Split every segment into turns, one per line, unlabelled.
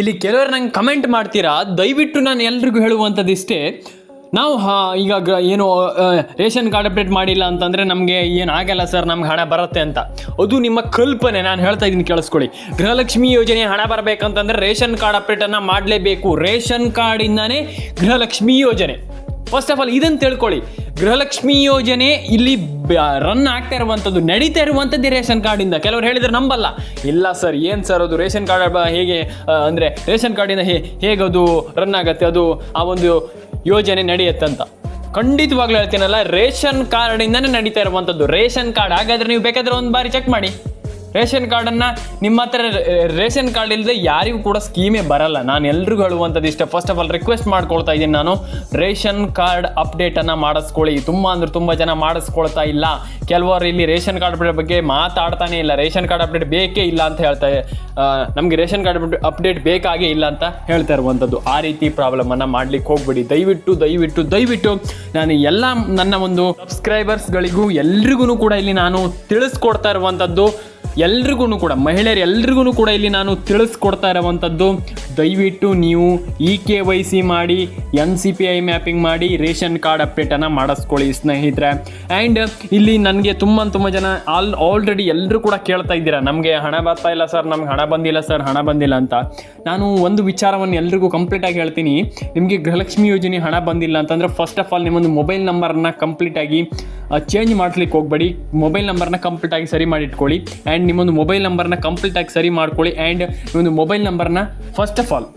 ಇಲ್ಲಿ ಕೆಲವರು ನಂಗೆ ಕಮೆಂಟ್ ಮಾಡ್ತೀರಾ? ದಯವಿಟ್ಟು ನಾನು ಎಲ್ರಿಗೂ ಹೇಳುವಂಥದ್ದು ಇಷ್ಟೇ. ನಾವು ಹಾ ಈಗ ಏನು ರೇಷನ್ ಕಾರ್ಡ್ ಅಪ್ಡೇಟ್ ಮಾಡಿಲ್ಲ ಅಂತಂದರೆ ನಮಗೆ ಏನು ಆಗಲ್ಲ ಸರ್, ನಮ್ಗೆ ಹಣ ಬರುತ್ತೆ ಅಂತ. ಅದು ನಿಮ್ಮ ಕಲ್ಪನೆ, ನಾನು ಹೇಳ್ತಾ ಇದ್ದೀನಿ ಕೇಳಿಸ್ಕೊಳ್ಳಿ. ಗೃಹಲಕ್ಷ್ಮಿ ಯೋಜನೆ ಹಣ ಬರಬೇಕಂತಂದರೆ ರೇಷನ್ ಕಾರ್ಡ್ ಅಪ್ಡೇಟನ್ನು ಮಾಡಲೇಬೇಕು. ರೇಷನ್ ಕಾರ್ಡಿಂದನೇ ಗೃಹಲಕ್ಷ್ಮಿ ಯೋಜನೆ. ಫಸ್ಟ್ ಆಫ್ ಆಲ್ ಇದನ್ನು ತಿಳ್ಕೊಳ್ಳಿ. ಗೃಹಲಕ್ಷ್ಮಿ ಯೋಜನೆ ಇಲ್ಲಿ ರನ್ ಆಗ್ತಾ ಇರುವಂಥದ್ದು, ನಡೀತಾ ಇರುವಂಥದ್ದು ರೇಷನ್ ಕಾರ್ಡಿಂದ ಕೆಲವರು ಹೇಳಿದ್ರೆ ನಂಬಲ್ಲ. ಇಲ್ಲ ಸರ್, ಏನು ಸರ್ ಅದು? ರೇಷನ್ ಕಾರ್ಡ್ ಹೇಗೆ ಅಂದರೆ ರೇಷನ್ ಕಾರ್ಡಿಂದ ಹೇ ಹೇಗೆ ಅದು ರನ್ ಆಗುತ್ತೆ? ಅದು ಆ ಒಂದು ಯೋಜನೆ ನಡೆಯುತ್ತಂತ. ಖಂಡಿತವಾಗ್ಲೂ ಹೇಳ್ತೀನಲ್ಲ, ರೇಷನ್ ಕಾರ್ಡಿಂದನೇ ನಡೀತಾ ಇರುವಂಥದ್ದು. ರೇಷನ್ ಕಾರ್ಡ್ ಹಾಗಾದ್ರೆ ನೀವು ಬೇಕಾದ್ರೆ ಒಂದು ಬಾರಿ ಚೆಕ್ ಮಾಡಿ. ರೇಷನ್ ಕಾರ್ಡನ್ನು ನಿಮ್ಮ ಹತ್ರ ರೇಷನ್ ಕಾರ್ಡ್ ಇಲ್ಲದೆ ಯಾರಿಗೂ ಕೂಡ ಸ್ಕೀಮೇ ಬರಲ್ಲ. ನಾನು ಎಲ್ರಿಗೂ ಹೇಳುವಂಥದ್ದು ಇಷ್ಟ. ಫಸ್ಟ್ ಆಫ್ ಆಲ್ ರಿಕ್ವೆಸ್ಟ್ ಮಾಡ್ಕೊಳ್ತಾ ಇದ್ದೀನಿ ನಾನು. ರೇಷನ್ ಕಾರ್ಡ್ ಅಪ್ಡೇಟನ್ನು ಮಾಡಿಸ್ಕೊಳ್ಳಿ. ತುಂಬ ಅಂದ್ರೆ ತುಂಬ ಜನ ಮಾಡಿಸ್ಕೊಳ್ತಾ ಇಲ್ಲ. ಕೆಲವರು ಇಲ್ಲಿ ರೇಷನ್ ಕಾರ್ಡ್ ಅಪ್ಡೇಟ್ ಬಗ್ಗೆ ಮಾತಾಡ್ತಾನೆ ಇಲ್ಲ. ರೇಷನ್ ಕಾರ್ಡ್ ಅಪ್ಡೇಟ್ ಬೇಕೇ ಇಲ್ಲ ಅಂತ ಹೇಳ್ತಾ ನಮಗೆ ರೇಷನ್ ಕಾರ್ಡ್ ಅಪ್ಡೇಟ್ ಬೇಕಾಗೇ ಇಲ್ಲ ಅಂತ ಹೇಳ್ತಾ ಇರುವಂಥದ್ದು. ಆ ರೀತಿ ಪ್ರಾಬ್ಲಮನ್ನು ಮಾಡ್ಲಿಕ್ಕೆ ಹೋಗ್ಬಿಡಿ. ದಯವಿಟ್ಟು ದಯವಿಟ್ಟು ದಯವಿಟ್ಟು ನಾನು ಎಲ್ಲ ನನ್ನ ಒಂದು ಸಬ್ಸ್ಕ್ರೈಬರ್ಸ್ಗಳಿಗೂ ಎಲ್ರಿಗೂ ಕೂಡ ಇಲ್ಲಿ ನಾನು ತಿಳಿಸ್ಕೊಡ್ತಾ ಇರುವಂಥದ್ದು. ಎಲ್ರಿಗೂ ಕೂಡ, ಮಹಿಳೆಯರು ಎಲ್ರಿಗೂ ಕೂಡ ಇಲ್ಲಿ ನಾನು ತಿಳಿಸ್ಕೊಡ್ತಾ ಇರುವಂಥದ್ದು, ದಯವಿಟ್ಟು ನೀವು ಇ ಕೆ ವೈ ಸಿ ಮಾಡಿ, N C P I mapping ಮಾಡಿ, ರೇಷನ್ ಕಾರ್ಡ್ ಅಪ್ಡೇಟನ್ನು ಮಾಡಿಸ್ಕೊಳ್ಳಿ ಸ್ನೇಹಿತರೆ. ಆ್ಯಂಡ್ ಇಲ್ಲಿ ನನಗೆ ತುಂಬ ತುಂಬ ಜನ ಆಲ್, ಆಲ್ರೆಡಿ ಎಲ್ಲರೂ ಕೂಡ ಕೇಳ್ತಾ ಇದ್ದೀರಾ, ನಮಗೆ ಹಣ ಬರ್ತಾ ಇಲ್ಲ ಸರ್, ನಮ್ಗೆ ಹಣ ಬಂದಿಲ್ಲ ಸರ್, ಹಣ ಬಂದಿಲ್ಲ ಅಂತ. ನಾನು ಒಂದು ವಿಚಾರವನ್ನು ಎಲ್ರಿಗೂ ಕಂಪ್ಲೀಟಾಗಿ ಹೇಳ್ತೀನಿ. ನಿಮಗೆ ಗೃಹಲಕ್ಷ್ಮಿ ಯೋಜನೆ ಹಣ ಬಂದಿಲ್ಲ ಅಂತಂದರೆ ಫಸ್ಟ್ ಆಫ್ ಆಲ್ ನಿಮ್ಮೊಂದು ಮೊಬೈಲ್ ನಂಬರನ್ನು ಕಂಪ್ಲೀಟಾಗಿ ಚೇಂಜ್ ಮಾಡ್ಲಿಕ್ಕೆ ಹೋಗಬೇಡಿ. ಮೊಬೈಲ್ ನಂಬರ್ನ ಕಂಪ್ಲೀಟಾಗಿ ಸರಿ ಮಾಡಿ ಇಟ್ಕೊಳ್ಳಿ. ಆ್ಯಂಡ್ ನಿಮ್ಮೊಂದು ಮೊಬೈಲ್ ನಂಬರ್ನ ಕಂಪ್ಲೀಟಾಗಿ ಸರಿ ಮಾಡ್ಕೊಳ್ಳಿ. ಆ್ಯಂಡ್ ನಿಮ್ಮೊಂದು ಮೊಬೈಲ್ ನಂಬರ್ನ ಫಸ್ಟ್ ಆಫ್ ಆಲ್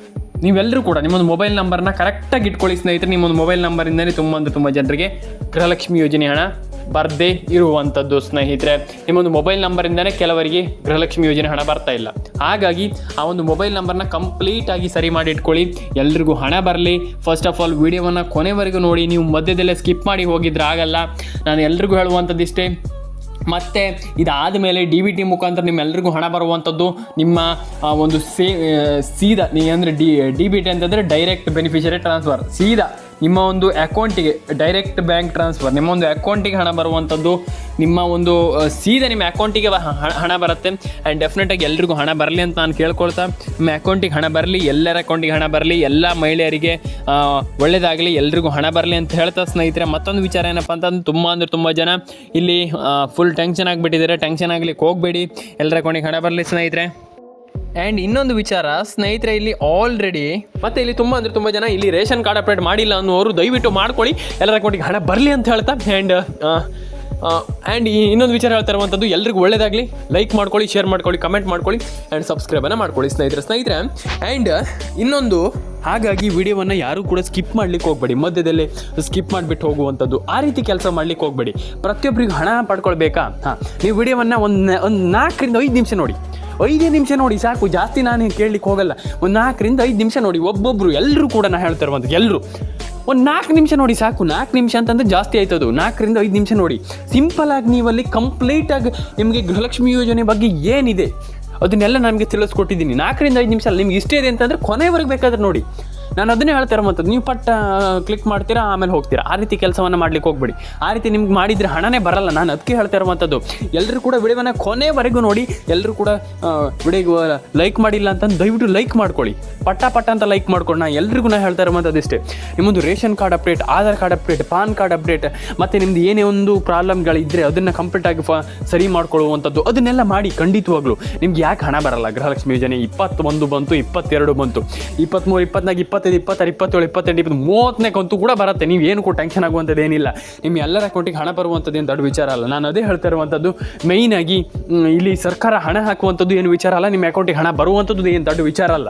ನೀವೆಲ್ಲರೂ ಕೂಡ ನಿಮ್ಮೊಂದು ಮೊಬೈಲ್ ನಂಬರ್ನ ಕರೆಕ್ಟಾಗಿ ಇಟ್ಕೊಳ್ಳಿ ಸ್ನೇಹಿತರೆ. ನಿಮ್ಮೊಂದು ಮೊಬೈಲ್ ನಂಬರಿಂದಲೇ ತುಂಬ ಅಂದರೆ ತುಂಬ ಜನರಿಗೆ ಗೃಹಲಕ್ಷ್ಮಿ ಯೋಜನೆ ಹಣ. ಬರದೇ ಇರುವಂಥದ್ದು ಸ್ನೇಹಿತರೆ. ನಿಮ್ಮೊಂದು ಮೊಬೈಲ್ ನಂಬರಿಂದನೇ ಕೆಲವರಿಗೆ ಗೃಹಲಕ್ಷ್ಮಿ ಯೋಜನೆ ಹಣ ಬರ್ತಾ ಇಲ್ಲ. ಹಾಗಾಗಿ ಆ ಒಂದು ಮೊಬೈಲ್ ನಂಬರ್ನ ಕಂಪ್ಲೀಟಾಗಿ ಸರಿ ಮಾಡಿ ಇಟ್ಕೊಳ್ಳಿ ಎಲ್ರಿಗೂ ಹಣ ಬರಲಿ. ಫಸ್ಟ್ ಆಫ್ ಆಲ್ ವಿಡಿಯೋವನ್ನು ಕೊನೆವರೆಗೂ ನೋಡಿ. ನೀವು ಮಧ್ಯದಲ್ಲೇ ಸ್ಕಿಪ್ ಮಾಡಿ ಹೋಗಿದ್ರೆ ಆಗಲ್ಲ. ನಾನು ಎಲ್ರಿಗೂ ಹೇಳುವಂಥದ್ದು ಇಷ್ಟೇ ಮತ್ತು ಇದಾದ ಮೇಲೆ ಡಿ ಬಿ ಟಿ ಮುಖಾಂತರ ನಿಮ್ಮೆಲ್ರಿಗೂ ಹಣ ಬರುವಂಥದ್ದು ನಿಮ್ಮ ಒಂದು ಸೇ ಸೀದಾ, ನೀ ಅಂದರೆ ಡಿ ಡಿ ಬಿ ಟಿ ಅಂತಂದರೆ ಡೈರೆಕ್ಟ್ ಬೆನಿಫಿಷರಿ ಟ್ರಾನ್ಸ್ಫರ್ ಸೀದಾ ನಿಮ್ಮ ಒಂದು ಅಕೌಂಟಿಗೆ ಡೈರೆಕ್ಟ್ ಬ್ಯಾಂಕ್ ಟ್ರಾನ್ಸ್ಫರ್ ನಿಮ್ಮ ಒಂದು ಅಕೌಂಟಿಗೆ ಹಣ ಬರುವಂಥದ್ದು, ನಿಮ್ಮ ಒಂದು ಸೀದಾ ನಿಮ್ಮ ಅಕೌಂಟಿಗೆ ಹಣ ಬರುತ್ತೆ. ಆ್ಯಂಡ್ ಡೆಫಿನೆಟಾಗಿ ಎಲ್ರಿಗೂ ಹಣ ಬರಲಿ ಅಂತ ನಾನು ಕೇಳ್ಕೊಳ್ತಾ. ನಿಮ್ಮ ಅಕೌಂಟಿಗೆ ಹಣ ಬರಲಿ, ಎಲ್ಲರ ಅಕೌಂಟಿಗೆ ಹಣ ಬರಲಿ, ಎಲ್ಲ ಮಹಿಳೆಯರಿಗೆ ಒಳ್ಳೆಯದಾಗಲಿ ಎಲ್ರಿಗೂ ಹಣ ಬರಲಿ ಅಂತ ಹೇಳ್ತಾ ಸ್ನೇಹಿತರೆ, ಮತ್ತೊಂದು ವಿಚಾರ ಏನಪ್ಪ ಅಂತಂದ್ರೆ, ತುಂಬ ಅಂದರೆ ತುಂಬ ಜನ ಇಲ್ಲಿ ಫುಲ್ ಟೆನ್ಷನ್ ಆಗಿಬಿಟ್ಟಿದ್ದಾರೆ. ಟೆನ್ಷನ್ ಆಗ್ಲಿಕ್ಕೆ ಹೋಗಬೇಡಿ. ಎಲ್ಲರ ಅಕೌಂಟಿಗೆ ಹಣ ಬರಲಿ ಸ್ನೇಹಿತರೆ. ಆ್ಯಂಡ್ ಇನ್ನೊಂದು ವಿಚಾರ, ಸ್ನೇಹಿತರೆ, ಇಲ್ಲಿ ಆಲ್ರೆಡಿ ಮತ್ತೆ ಇಲ್ಲಿ ತುಂಬ ಅಂದರೆ ತುಂಬ ಜನ ಇಲ್ಲಿ ರೇಷನ್ ಕಾರ್ಡ್ ಅಪ್ಡೇಟ್ ಮಾಡಿಲ್ಲ ಅನ್ನೋರು ದಯವಿಟ್ಟು ಮಾಡ್ಕೊಳ್ಳಿ. ಎಲ್ಲರ ಅಕೌಂಟಿಗೆ ಹಣ ಬರಲಿ ಅಂತ ಹೇಳ್ತಾ ಆ್ಯಂಡ್ ಆ್ಯಂಡ್ ಇನ್ನೊಂದು ವಿಚಾರ ಹೇಳ್ತಾ ಇರುವಂಥದ್ದು ಎಲ್ರಿಗೂ ಒಳ್ಳೇದಾಗಲಿ. ಲೈಕ್ ಮಾಡ್ಕೊಳ್ಳಿ ಶೇರ್ ಮಾಡ್ಕೊಳ್ಳಿ ಕಮೆಂಟ್ ಮಾಡ್ಕೊಳ್ಳಿ ಆ್ಯಂಡ್ ಸಬ್ಸ್ಕ್ರೈಬನ್ನು ಮಾಡ್ಕೊಳ್ಳಿ ಸ್ನೇಹಿತರೆ ಸ್ನೇಹಿತರೆ. ಆ್ಯಂಡ್ ಇನ್ನೊಂದು, ಹಾಗಾಗಿ ವಿಡಿಯೋವನ್ನು ಯಾರೂ ಕೂಡ ಸ್ಕಿಪ್ ಮಾಡ್ಲಿಕ್ಕೆ ಹೋಗಬೇಡಿ. ಮಧ್ಯದಲ್ಲಿ ಸ್ಕಿಪ್ ಮಾಡಿಬಿಟ್ಟು ಹೋಗುವಂಥದ್ದು ಆ ರೀತಿ ಕೆಲಸ ಮಾಡ್ಲಿಕ್ಕೆ ಹೋಗಬೇಡಿ. ಪ್ರತಿಯೊಬ್ಬರಿಗೂ ಹಣ ಪಡ್ಕೊಳ್ಬೇಕಾ? ಹಾಂ, ನೀವು ವಿಡಿಯೋವನ್ನು ಒಂದು ಒಂದು ನಾಲ್ಕರಿಂದ ಐದು ನಿಮಿಷ ನೋಡಿ. ಐದೇ ನಿಮಿಷ ನೋಡಿ ಸಾಕು, ಜಾಸ್ತಿ ನಾನು ಕೇಳಲಿಕ್ಕೆ ಹೋಗಲ್ಲ. ಒಂದು ನಾಲ್ಕರಿಂದ ಐದು ನಿಮಿಷ ನೋಡಿ ಒಬ್ಬೊಬ್ಬರು ಎಲ್ಲರೂ ಕೂಡ ನಾನು ಹೇಳ್ತಾ ಒಂದು ಎಲ್ಲರೂ ಒಂದು ನಾಲ್ಕು ನಿಮಿಷ ನೋಡಿ ಸಾಕು, ನಾಲ್ಕು ನಿಮಿಷ ಅಂತಂದ್ರೆ ಜಾಸ್ತಿ ಆಯ್ತದು ನಾಲ್ಕರಿಂದ ಐದು ನಿಮಿಷ ನೋಡಿ. ಸಿಂಪಲ್ ಆಗಿ ನೀವಲ್ಲಿ ಕಂಪ್ಲೀಟಾಗಿ ನಿಮಗೆ ಗೃಹಲಕ್ಷ್ಮಿ ಯೋಜನೆ ಬಗ್ಗೆ ಏನಿದೆ, ಅದನ್ನೆಲ್ಲ ನಮಗೆ ತಿಳಿಸ್ಕೊಟ್ಟಿದ್ದೀನಿ. ನಾಲ್ಕರಿಂದ ಐದು ನಿಮಿಷ, ನಿಮ್ಗೆ ಇಷ್ಟ ಇದೆ ಅಂತಂದರೆ ಕೊನೆವರೆಗೆ ಬೇಕಾದ್ರೆ ನೋಡಿ. ನಾನು ಅದನ್ನೇ ಹೇಳ್ತಾ ಇರೋವಂಥದ್ದು ನೀವು ಪಟ್ಟ ಕ್ಲಿಕ್ ಮಾಡ್ತೀರಾ, ಆಮೇಲೆ ಹೋಗ್ತೀರಾ. ಆ ರೀತಿ ಕೆಲಸವನ್ನು ಮಾಡ್ಲಿಕ್ಕೆ ಹೋಗ್ಬೇಡಿ. ಆ ರೀತಿ ನಿಮ್ಗೆ ಮಾಡಿದರೆ ಹಣನೇ ಬರಲ್ಲ. ನಾನು ಅದಕ್ಕೆ ಹೇಳ್ತಾ ಇರುವಂಥದ್ದು ಎಲ್ಲರೂ ಕೂಡ ವಿಡಿಯೋನ ಕೊನೆವರೆಗೂ ನೋಡಿ ಎಲ್ಲರೂ ಕೂಡ ವಿಡಿಯೋಗೆ ಲೈಕ್ ಮಾಡಿಲ್ಲ ಅಂತಂದು ದಯವಿಟ್ಟು ಲೈಕ್ ಮಾಡ್ಕೊಳ್ಳಿ. ಪಟ್ಟ ಪಟ್ಟ ಅಂತ ಲೈಕ್ ಮಾಡ್ಕೊಂಡು ನಾನು ಎಲ್ರಿಗೂ ನಾನು ಹೇಳ್ತಾ ಇರುವಂಥದ್ದು ಇಷ್ಟೇ. ನಿಮ್ಮೊಂದು ration card update Aadhaar card update PAN card update ಮತ್ತು ನಿಮ್ದು ಏನೇ ಒಂದು ಪ್ರಾಬ್ಲಮ್ಗಳಿದ್ದರೆ ಅದನ್ನು ಕಂಪ್ಲೀಟಾಗಿ ಫ, ಸರಿ ಮಾಡ್ಕೊಳ್ಳುವಂಥದ್ದು, ಅದನ್ನೆಲ್ಲ ಮಾಡಿ ಖಂಡಿತವಾಗ್ಲೂ. ನಿಮ್ಗೆ ಯಾಕೆ ಹಣ ಬರಲ್ಲ? ಗೃಹಲಕ್ಷ್ಮಿ ಯೋಜನೆ ಇಪ್ಪತ್ತೊಂದು ಬಂತು, ಇಪ್ಪತ್ತೆರಡು ಬಂತು. ಇಪ್ಪತ್ತ್ಮೂರು ಇಪ್ಪತ್ನಾಲ್ಕು ಇಪ್ಪತ್ತೈದು, ಇಪ್ಪತ್ತಾರು, ಇಪ್ಪತ್ತೇಳು, ಇಪ್ಪತ್ತೆಂಟು, ಇಪ್ಪತ್ತು ಮೂವತ್ತನೇ ಕಂತು ಕೂಡ ಬರುತ್ತೆ. ನೀವು ಏನು ಕೂಡ ಟೆನ್ಷನ್ ಆಗುವಂಥದ್ದು ಏನಿಲ್ಲ ನಿಮ್ಮ ಎಲ್ಲರ ಅಕೌಂಟಿಗೆ ಹಣ ಬರುವಂಥದ್ದು ಏನು ದೊಡ್ಡ ವಿಚಾರ ಅಲ್ಲ. ನಾನು ಅದೇ ಹೇಳ್ತಾ ಇರುವಂಥದ್ದು ಆಗಿ ಇಲ್ಲಿ ಸರ್ಕಾರ ಹಣ ಹಾಕುವಂಥದ್ದು ಏನು ವಿಚಾರ ಅಲ್ಲ. ನಿಮ್ಮ ಅಕೌಂಟಿಗೆ ಹಣ ಬರುವಂಥದ್ದು ಏನು ದೊಡ್ಡ ವಿಚಾರ ಅಲ್ಲ.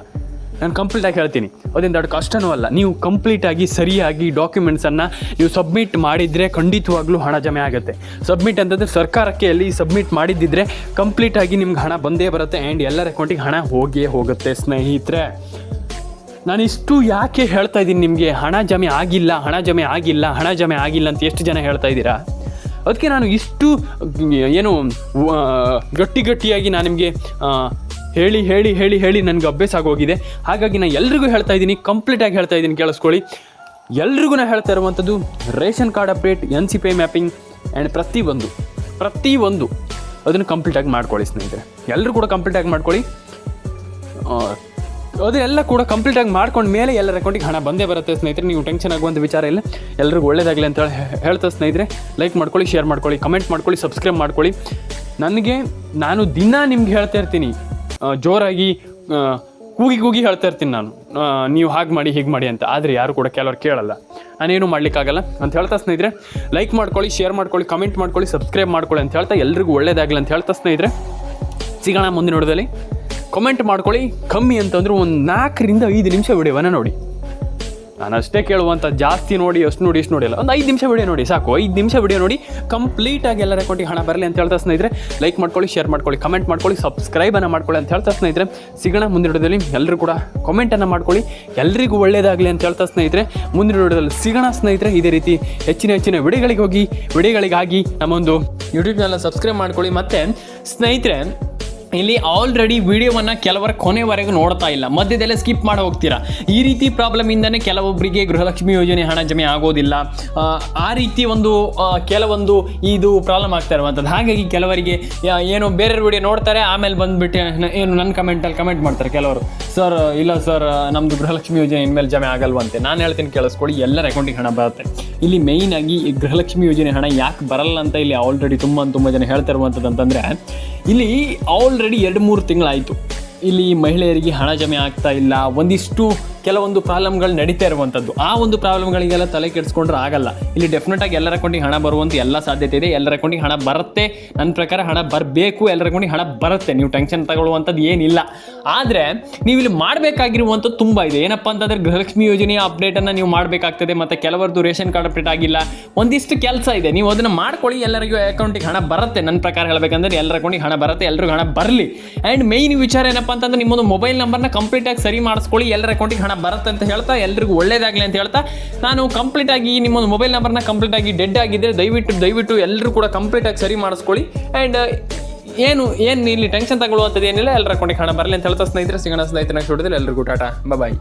ನಾನು ಕಂಪ್ಲೀಟಾಗಿ ಹೇಳ್ತೀನಿ. ಅದೇನು ದೊಡ್ಡ ಕಷ್ಟನೂ ಅಲ್ಲ. ನೀವು ಕಂಪ್ಲೀಟಾಗಿ ಸರಿಯಾಗಿ ಡಾಕ್ಯುಮೆಂಟ್ಸನ್ನು ನೀವು ಸಬ್ಮಿಟ್ ಮಾಡಿದರೆ ಖಂಡಿತವಾಗ್ಲೂ ಹಣ ಜಮೆ ಆಗುತ್ತೆ. ಸಬ್ಮಿಟ್ ಅಂತಂದರೆ ಸರ್ಕಾರಕ್ಕೆ ಅಲ್ಲಿ ಸಬ್ಮಿಟ್ ಮಾಡಿದ್ದಿದ್ರೆ ಕಂಪ್ಲೀಟಾಗಿ ನಿಮ್ಗೆ ಹಣ ಬಂದೇ ಬರುತ್ತೆ. ಆ್ಯಂಡ್ ಎಲ್ಲರ ಅಕೌಂಟಿಗೆ ಹಣ ಹೋಗಿಯೇ ಹೋಗುತ್ತೆ, ಸ್ನೇಹಿತರೆ. ನಾನು ಇಷ್ಟು ಯಾಕೆ ಹೇಳ್ತಾ ಇದ್ದೀನಿ ನಿಮಗೆ? ಹಣ ಜಮೆ ಆಗಿಲ್ಲ, ಹಣ ಜಮೆ ಆಗಿಲ್ಲ, ಹಣ ಜಮೆ ಆಗಿಲ್ಲ ಅಂತ ಎಷ್ಟು ಜನ ಹೇಳ್ತಾ ಇದ್ದೀರಾ? ಅದಕ್ಕೆ ನಾನು ಇಷ್ಟು, ಏನು ಗಟ್ಟಿ ಗಟ್ಟಿಯಾಗಿ ನಾನು ನಿಮಗೆ ಹೇಳಿ ಹೇಳಿ ಹೇಳಿ ಹೇಳಿ ನನಗೆ ಅಭ್ಯಾಸ ಆಗೋಗಿದೆ. ಹಾಗಾಗಿ ನಾನು ಎಲ್ರಿಗೂ ಹೇಳ್ತಾ ಇದ್ದೀನಿ ಕಂಪ್ಲೀಟಾಗಿ ಹೇಳ್ತಾ ಇದ್ದೀನಿ ಕೇಳಿಸ್ಕೊಳ್ಳಿ. ಎಲ್ರಿಗೂ ನಾನು ಹೇಳ್ತಾ ಇರುವಂಥದ್ದು, ration card update N C P mapping and ಪ್ರತಿಯೊಂದು ಪ್ರತಿಯೊಂದು ಅದನ್ನು ಕಂಪ್ಲೀಟಾಗಿ ಮಾಡ್ಕೊಳ್ಳಿ ಸ್ನೇಹಿತರೆ. ಎಲ್ಲರೂ ಕೂಡ ಕಂಪ್ಲೀಟಾಗಿ ಮಾಡ್ಕೊಳ್ಳಿ. ಅದೆಲ್ಲ ಕೂಡ ಕಂಪ್ಲೀಟ್ ಆಗಿ ಮಾಡ್ಕೊಂಡು ಮೇಲೆ ಎಲ್ಲರ ಅಕೌಂಟಿಗೆ ಹಣ ಬಂದೇ ಬರುತ್ತೆ ಸ್ನೇಹಿತರೆ. ನೀವು ಟೆನ್ಷನ್ ಆಗುವಂಥ ವಿಚಾರ ಇಲ್ಲ. ಎಲ್ರಿಗೂ ಒಳ್ಳೇದಾಗಲಿ ಅಂತ ಹೇಳಿ ಹೇಳ್ತಾ ಸ್ನೇಹಿತರೆ. ಲೈಕ್ ಮಾಡ್ಕೊಳ್ಳಿ ಶೇರ್ ಮಾಡ್ಕೊಳ್ಳಿ ಕಮೆಂಟ್ ಮಾಡ್ಕೊಳ್ಳಿ ಸಬ್ಸ್ಕ್ರೈಬ್ ಮಾಡ್ಕೊಳ್ಳಿ. ನನಗೆ ನಾನು ದಿನ ನಿಮ್ಗೆ ಹೇಳ್ತಾ ಇರ್ತೀನಿ. ಜೋರಾಗಿ ಕೂಗಿ ಕೂಗಿ ಹೇಳ್ತಾ ಇರ್ತೀನಿ ನಾನು. ನೀವು ಹಾಗೆ ಮಾಡಿ, ಹೀಗೆ ಮಾಡಿ ಅಂತ. ಆದರೆ ಯಾರು ಕೂಡ ಕೆಲವರು ಕೇಳಲ್ಲ. ನಾನೇನು ಮಾಡಲಿಕ್ಕಾಗಲ್ಲ ಅಂತ ಹೇಳ್ತಾ ಸ್ನೇಹಿತರೆ. ಲೈಕ್ ಮಾಡ್ಕೊಳ್ಳಿ ಶೇರ್ ಮಾಡ್ಕೊಳ್ಳಿ ಕಮೆಂಟ್ ಮಾಡ್ಕೊಳ್ಳಿ ಸಬ್ಸ್ಕ್ರೈಬ್ ಮಾಡ್ಕೊಳ್ಳಿ ಅಂತ ಹೇಳ್ತಾ ಎಲ್ರಿಗೂ ಒಳ್ಳೇದಾಗಲಿ ಅಂತ ಹೇಳ್ತಾ ಸ್ನೇಹಿತರೆ. ಸಿಗೋಣ ಮುಂದಿನ ನೋಡೋದಲ್ಲಿ. ಕಮೆಂಟ್ ಮಾಡ್ಕೊಳ್ಳಿ. ಕಮ್ಮಿ ಅಂತಂದ್ರೆ ಒಂದು ನಾಲ್ಕರಿಂದ ಐದು ನಿಮಿಷ ವಿಡಿಯೋವನ್ನ ನೋಡಿ. ನಾನು ಅಷ್ಟೇ ಕೇಳುವಂಥ ಜಾಸ್ತಿ ನೋಡಿ, ಅಷ್ಟು ನೋಡಿ, ಇಷ್ಟು ನೋಡಿಲ್ಲ ಒಂದು ಐದು ನಿಮಿಷ ವಿಡಿಯೋ ನೋಡಿ, ಸಾಕು. ಐದು ನಿಮಿಷ ವಿಡಿಯೋ ನೋಡಿ ಕಂಪ್ಲೀಟಾಗಿ ಎಲ್ಲರ ಅಕೌಂಟಿಗೆ ಹಣ ಬರಲಿ ಅಂತ ಹೇಳ್ತಾ ಸ್ನೇಹಿತರೆ ಲೈಕ್ ಮಾಡ್ಕೊಳ್ಳಿ ಶೇರ್ ಮಾಡ್ಕೊಳ್ಳಿ ಕಮೆಂಟ್ ಮಾಡ್ಕೊಳ್ಳಿ ಸಬ್ಸ್ಕ್ರೈಬನ್ನು ಮಾಡ್ಕೊಳ್ಳಿ ಅಂತ ಹೇಳ್ತಾ ಸ್ನೇಹಿತರೆ. ಸಿಗೋಣ ಮುಂದಿನ ವಿಡಿಯೋದಲ್ಲಿ. ಎಲ್ಲರೂ ಕೂಡ ಕಮೆಂಟನ್ನು ಮಾಡ್ಕೊಳ್ಳಿ. ಎಲ್ಲರಿಗೂ ಒಳ್ಳೆಯದಾಗಲಿ ಅಂತ ಹೇಳ್ತಾ ಸ್ನೇಹಿತರೆ. ಮುಂದಿನ ವಿಡಿಯೋದಲ್ಲಿ ಸಿಗೋಣ ಸ್ನೇಹಿತರೆ. ಇದೇ ರೀತಿ ಹೆಚ್ಚಿನ ಹೆಚ್ಚಿನ ವಿಡಿಯೋಗಳಿಗೆ ಹೋಗಿ, ವಿಡಿಯೋಗಳಿಗಾಗಿ ನಮ್ಮೊಂದು ಯೂಟ್ಯೂಬ್ ಚಾನಲ್ ಸಬ್ಸ್ಕ್ರೈಬ್ ಮಾಡ್ಕೊಳ್ಳಿ. ಮತ್ತು ಸ್ನೇಹಿತರೆ ಇಲ್ಲಿ ಆಲ್ರೆಡಿ ವಿಡಿಯೋವನ್ನು ಕೆಲವರು ಕೊನೆವರೆಗೂ ನೋಡ್ತಾ ಇಲ್ಲ. ಮಧ್ಯದಲ್ಲೇ ಸ್ಕಿಪ್ ಮಾಡಿ ಹೋಗ್ತೀರಾ? ಈ ರೀತಿ ಪ್ರಾಬ್ಲಮ್ ಇಂದನೇ ಕೆಲವೊಬ್ಬರಿಗೆ ಗೃಹಲಕ್ಷ್ಮಿ ಯೋಜನೆ ಹಣ ಜಮೆ ಆಗೋದಿಲ್ಲ. ಆ, ರೀತಿ ಒಂದು ಕೆಲವೊಂದು ಇದು ಪ್ರಾಬ್ಲಮ್ ಆಗ್ತಾ ಇರುವಂಥದ್ದು ಹಾಗಾಗಿ ಕೆಲವರಿಗೆ ಏನು ಬೇರೆ ವಿಡಿಯೋ ನೋಡ್ತಾರೆ ಆಮೇಲೆ ಬಂದುಬಿಟ್ಟು ಏನು ನನ್ನ ಕಮೆಂಟಲ್ಲಿ ಕಮೆಂಟ್ ಮಾಡ್ತಾರೆ ಕೆಲವರು. ಸರ್ ಇಲ್ಲ ಸರ್ ನಮ್ಮದು ಗೃಹಲಕ್ಷ್ಮಿ ಯೋಜನೆ ಇನ್ಮೇಲೆ ಜಮೆ ಆಗಲ್ವಂತೆ. ನಾನು ಹೇಳ್ತೀನಿ ಕೇಳಿಸ್ಕೊಳ್ಳಿ ಎಲ್ಲರ ಅಕೌಂಟಿಗೆ ಹಣ ಬರುತ್ತೆ. ಇಲ್ಲಿ ಮೇಯ್ನಾಗಿ ಗೃಹಲಕ್ಷ್ಮಿ ಯೋಜನೆ ಹಣ ಯಾಕೆ ಬರಲ್ಲ ಅಂತ ಇಲ್ಲಿ ಆಲ್ರೆಡಿ ತುಂಬ ತುಂಬ ಜನ ಹೇಳ್ತಾ ಇರುವಂಥದ್ದು ಅಂತಂದರೆ ಇಲ್ಲಿ ಆಲ್ರೆಡಿ ಎರಡು ಮೂರು ತಿಂಗಳಾಯಿತು. ಇಲ್ಲಿ ಮಹಿಳೆಯರಿಗೆ ಹಣ ಜಮೆ ಆಗ್ತಾ ಇಲ್ಲ ಒಂದಿಷ್ಟು ಕೆಲವೊಂದು ಪ್ರಾಬ್ಲಮ್ಗಳು ನಡೀತಾ ಇರುವಂಥದ್ದು. ಆ ಒಂದು ಪ್ರಾಬ್ಲಮ್ಗಳಿಗೆಲ್ಲ ತಲೆ ಕೆಡಿಸ್ಕೊಂಡ್ರೆ ಆಗಲ್ಲ. ಇಲ್ಲಿ ಡೆಫಿನೆಟ್ ಆಗಿ ಎಲ್ಲರ ಅಕೌಂಟಿಗೆ ಹಣ ಬರುವಂಥ ಎಲ್ಲ ಸಾಧ್ಯತೆ ಇದೆ. ಎಲ್ಲರ ಅಕೌಂಟಿಗೆ ಹಣ ಬರುತ್ತೆ. ನನ್ನ ಪ್ರಕಾರ ಹಣ ಬರಬೇಕು. ಎಲ್ಲರ ಅಕೌಂಟಿಗೆ ಹಣ ಬರುತ್ತೆ. ನೀವು ಟೆನ್ಷನ್ ತಗೊಳ್ಳುವಂಥದ್ದು ಏನಿಲ್ಲ. ಆದರೆ ನೀವು ಇಲ್ಲಿ ಮಾಡಬೇಕಾಗಿರುವಂಥದ್ದು ತುಂಬ ಇದೆ. ಏನಪ್ಪ ಅಂತಂದರೆ ಗೃಹಲಕ್ಷ್ಮಿ ಯೋಜನೆಯ ಅಪ್ಡೇಟನ್ನು ನೀವು ಮಾಡಬೇಕಾಗ್ತದೆ. ಮತ್ತು ಕೆಲವರದ್ದು ರೇಷನ್ ಕಾರ್ಡ್ ಅಪ್ಡೇಟ್ ಆಗಿಲ್ಲ. ಒಂದಿಷ್ಟು ಕೆಲಸ ಇದೆ. ನೀವು ಅದನ್ನು ಮಾಡ್ಕೊಳ್ಳಿ. ಎಲ್ಲರಿಗೂ ಅಕೌಂಟಿಗೆ ಹಣ ಬರುತ್ತೆ. ನನ್ನ ಪ್ರಕಾರ ಹೇಳಬೇಕಂದ್ರೆ ಎಲ್ಲರ ಅಕೌಂಟಿಗೆ ಹಣ ಬರುತ್ತೆ. ಎಲ್ಲರಿಗೂ ಹಣ ಬರಲಿ. ಆ್ಯಂಡ್ ಮೇಯ್ನ್ ವಿಚಾರ ಏನಪ್ಪ ಅಂತಂದ್ರೆ ನಿಮ್ಮೊಂದು ಮೊಬೈಲ್ ನಂಬರ್ನ ಕಂಪ್ಲೀಟಾಗಿ ಸರಿ ಮಾಡಿಸ್ಕೊಳ್ಳಿ. ಎಲ್ಲರ ಅಕೌಂಟಿಗೆ ಹಣ ಬರುತ್ತೆ ಅಂತ ಹೇಳ್ತಾ, ಎಲ್ರಿಗೂ ಒಳ್ಳೇದಾಗಲಿ ಅಂತ ಹೇಳ್ತಾ, ನಾನು ಕಂಪ್ಲೀಟ್ ಆಗಿ ನಿಮ್ಮೊಂದು ಮೊಬೈಲ್ ನಂಬರ್ನ ಕಂಪ್ಲೀಟಾಗಿ ಡೆಡ್ ಆಗಿದ್ದರೆ ದಯವಿಟ್ಟು ದಯವಿಟ್ಟು ಎಲ್ಲರೂ ಕೂಡ ಕಂಪ್ಲೀಟಾಗಿ ಸರಿ ಮಾಡಿಸ್ಕೊಳ್ಳಿ. ಆ್ಯಂಡ್ ಏನು ಏನು ಇಲ್ಲಿ ಟೆನ್ಷನ್ ತಗೊಳ್ಳುವಂಥದ್ದು ಏನಿಲ್ಲ ಎಲ್ಲರ ಅಕೌಂಟಿಗೆ ಹಣ ಬರಲಿ ಅಂತ ಹೇಳ್ತಾ, ಸ್ನೇಹಿತರೆ, ಸಿಗೋಣ ಸ್ನೇಹಿತರೆ ನೆಕ್ಸ್ಟ್ ಎಲ್ಲರಿಗೂ ಟಾಟಾ ಬಾಯ್